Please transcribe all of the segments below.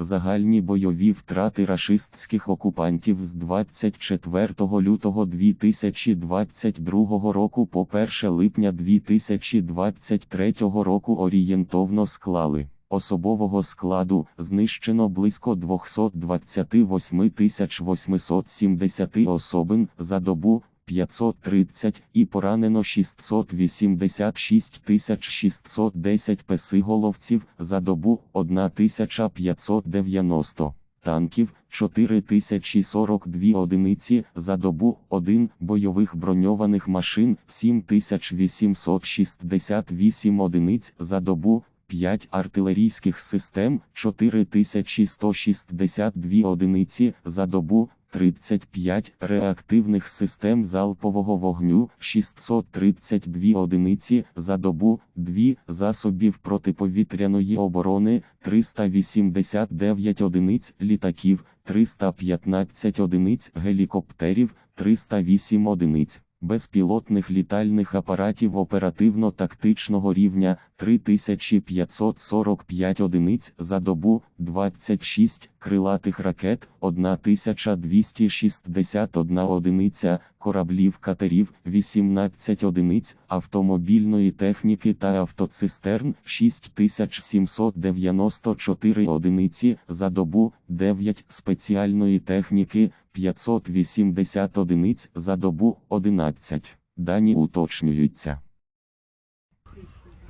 Загальні бойові втрати рашистських окупантів з 24 лютого 2022 року по 1 липня 2023 року орієнтовно склали. Особового складу знищено близько 228 870 особин за добу 530 і поранено 686 610 песиголовців за добу 1590 танків 4042 одиниці за добу 1 бойових броньованих машин 7868 одиниць за добу 5 артилерійських систем 4162 одиниці за добу 35 реактивних систем залпового вогню 632 одиниці за добу 2 засобів протиповітряної оборони 389 одиниць літаків 315 одиниць гелікоптерів 308 одиниць безпілотних літальних апаратів оперативно-тактичного рівня 3545 одиниць за добу, 26 крилатих ракет, 1261 одиниця, кораблів катерів, 18 одиниць, автомобільної техніки та автоцистерн, 6794 одиниці за добу, 9 спеціальної техніки, 580 одиниць за добу 11. Дані уточнюються.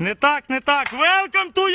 Не так, не так. Welcome to